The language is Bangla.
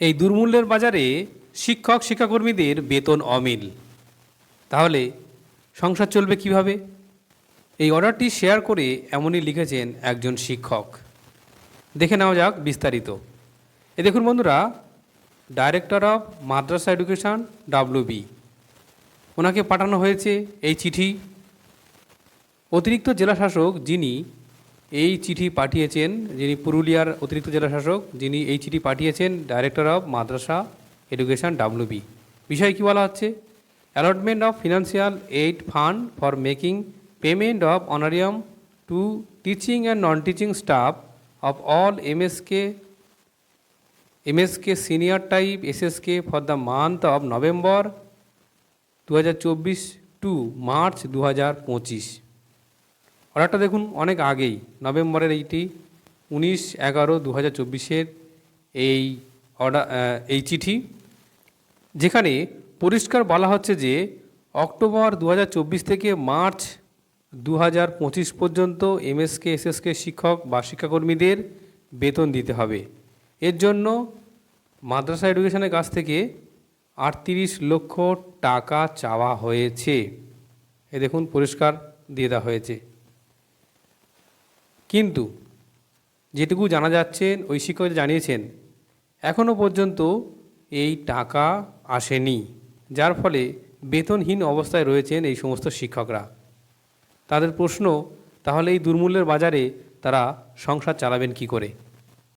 এই দুর্মূল্যের বাজারে শিক্ষক, শিক্ষাকর্মীদের বেতন অমিল। তাহলে সংসার চলবে কীভাবে? এই অর্ডারটি শেয়ার করে এমনই লিখেছেন একজন শিক্ষক। দেখে নেওয়া যাক বিস্তারিত। এ দেখুন বন্ধুরা, director of madrasa education WB ওনাকে পাঠানো হয়েছে এই চিঠি। অতিরিক্ত জেলাশাসক যিনি এই চিঠি পাঠিয়েছেন যিনি পুরুলিয়ার অতিরিক্ত জেলাশাসক যিনি এই চিঠি পাঠিয়েছেন director of madrasa education WB বিষয় কী বলা হচ্ছে? Allotment of financial aid fund for making payment of honorarium to teaching and non teaching staff of all MSK MSK senior type SSK for the month of November দু হাজার চব্বিশ টু মার্চ দু হাজার পঁচিশ অর্ডারটা দেখুন, অনেক আগেই, নভেম্বরের এইটি, উনিশ এগারো দু হাজার চব্বিশের এই অর্ডার এই চিঠি, যেখানে পরিষ্কার বলা হচ্ছে যে অক্টোবর দু হাজার চব্বিশ থেকে মার্চ দু হাজার পঁচিশ পর্যন্ত এমএসকে, এসএসকে শিক্ষক বা শিক্ষাকর্মীদের বেতন দিতে হবে। এর জন্য মাদ্রাসা এডুকেশনের কাছ থেকে আটত্রিশ লক্ষ টাকা চাওয়া হয়েছে। এ দেখুন, পরিষ্কার দিয়ে দেওয়া হয়েছে। কিন্তু যেটুকু জানা যাচ্ছে, ওই শিক্ষক জানিয়েছেন এখনও পর্যন্ত এই টাকা আসেনি, যার ফলে বেতনহীন অবস্থায় রয়েছেন এই সমস্ত শিক্ষকরা। তাদের প্রশ্ন, তাহলে এই দুর্মূল্যের বাজারে তারা সংসার চালাবেন কি করে?